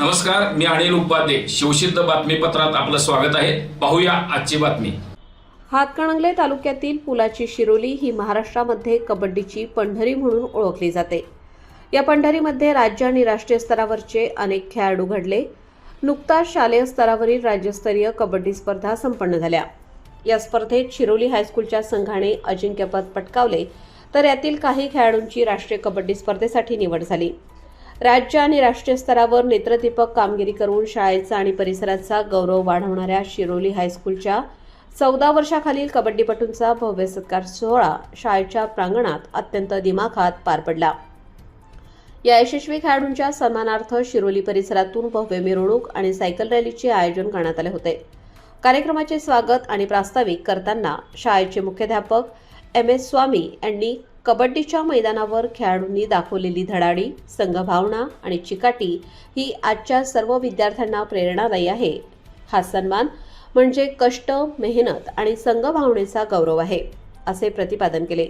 नमस्कार मी अनिल उपाध्ये. शिवसिद्ध बातमीपत्रात आपलं स्वागत आहे. पाहूया आजची बातमी. हातकणंगले तालुक्यातील पुलाची शिरोली ही महाराष्ट्रामध्ये कबड्डीची पंढरी म्हणून ओळखली जाते. या पंढरीमध्ये राज्य आणि राष्ट्रीय स्तरावरचे अनेक खेळाडू घडले. नुकताच शालेय स्तरावरील राज्यस्तरीय कबड्डी स्पर्धा संपन्न झाल्या. या स्पर्धेत शिरोली हायस्कूलच्या संघाने अजिंक्यपद पटकावले तर यातील काही खेळाडूंची राष्ट्रीय कबड्डी स्पर्धेसाठी निवड झाली. राज्य आणि राष्ट्रीय स्तरावर नेत्रदीपक कामगिरी करून शाळेचा आणि परिसराचा गौरव वाढवणाऱ्या शिरोली हायस्कूलच्या चौदा वर्षाखालील कबड्डीपटूंचा भव्य सत्कार सोहळा शाळेच्या प्रांगणात अत्यंत दिमाखात पार पडला. या यशस्वी खेळाडूंच्या सन्मानार्थ शिरोली परिसरातून भव्य मिरवणूक आणि सायकल रॅलीचे आयोजन करण्यात आले होते. कार्यक्रमाचे स्वागत आणि प्रास्ताविक करताना शाळेचे मुख्याध्यापक एम एस स्वामी यांनी कबड्डीच्या मैदानावर खेळाडूंनी दाखवलेली धडाडी संघभावना आणि चिकाटी ही आजच्या सर्व विद्यार्थ्यांना प्रेरणादायी आहे. हा सन्मान म्हणजे कष्ट मेहनत आणि संघभावनेचा गौरव आहे असे प्रतिपादन केले.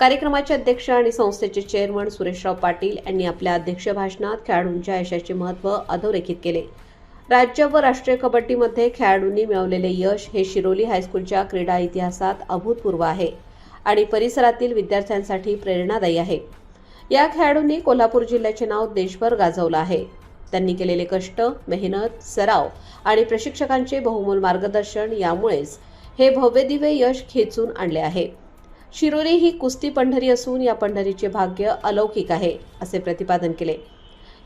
कार्यक्रमाचे अध्यक्ष आणि संस्थेचे चेअरमन सुरेशराव पाटील यांनी आपल्या अध्यक्ष भाषणात खेळाडूंच्या यशाचे महत्त्व अधोरेखित केले. राज्य व राष्ट्रीय कबड्डीमध्ये खेळाडूंनी मिळवलेले यश हे शिरोली हायस्कूलच्या क्रीडा इतिहासात अभूतपूर्व आहे. आणि परिसरातील विद्यार्थ्यांसाठी प्रेरणादायी आहे. या खेळाडूंनी कोल्हापूर जिल्ह्याचे नाव देशभर गाजवलं आहे. त्यांनी केलेले कष्ट मेहनत सराव आणि प्रशिक्षकांचे बहुमोल मार्गदर्शन यामुळेच हे भव्यदिव्य यश खेचून आणले आहे. शिरोली ही कुस्ती पंढरी असून या पंढरीचे भाग्य अलौकिक आहे असे प्रतिपादन केले.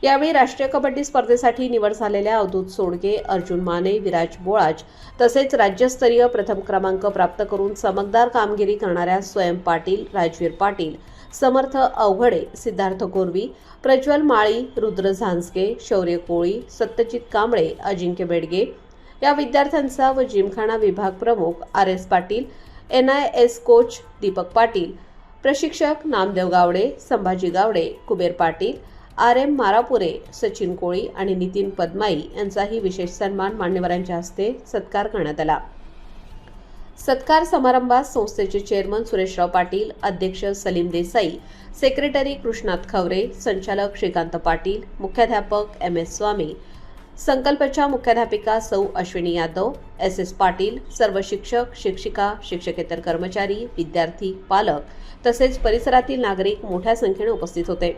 यावेळी राष्ट्रीय कबड्डी स्पर्धेसाठी निवड झालेल्या अवधूत सोडगे अर्जुन माने विराज बोळाज तसेच राज्यस्तरीय प्रथम क्रमांक प्राप्त करून चमकदार कामगिरी करणाऱ्या स्वयं पाटील राजवीर पाटील समर्थ अवघडे सिद्धार्थ गोरवी प्रज्वल माळी रुद्र झांजगे शौर्य कोळी सत्यजित कांबळे अजिंक्य बेडगे या विद्यार्थ्यांचा व जिमखाना विभाग प्रमुख R S Patil N I S coach Deepak Patil प्रशिक्षक नामदेव गावडे संभाजी गावडे कुबेर पाटील आर एम मारापुरे सचिन कोळी आणि नितीन पद्माई यांचाही विशेष सन्मान मान्यवरांच्या हस्ते सत्कार करण्यात आला. सत्कार समारंभात संस्थेचे चेअरमन सुरेशराव पाटील अध्यक्ष सलीम देसाई सेक्रेटरी कृष्णात खवरे संचालक श्रीकांत पाटील मुख्याध्यापक एम एस स्वामी संकल्पच्या मुख्याध्यापिका सौ अश्विनी यादव एस एस पाटील सर्व शिक्षक शिक्षिका शिक्षकेतर कर्मचारी विद्यार्थी पालक तसेच परिसरातील नागरिक मोठ्या संख्येने उपस्थित होते.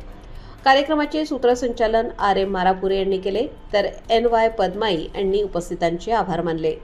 कार्यक्रमाचे सूत्रसंचालन आर एम मारापुरे यांनी केले तर एन वाय पद्माई यांनी उपस्थितांचे आभार मानले.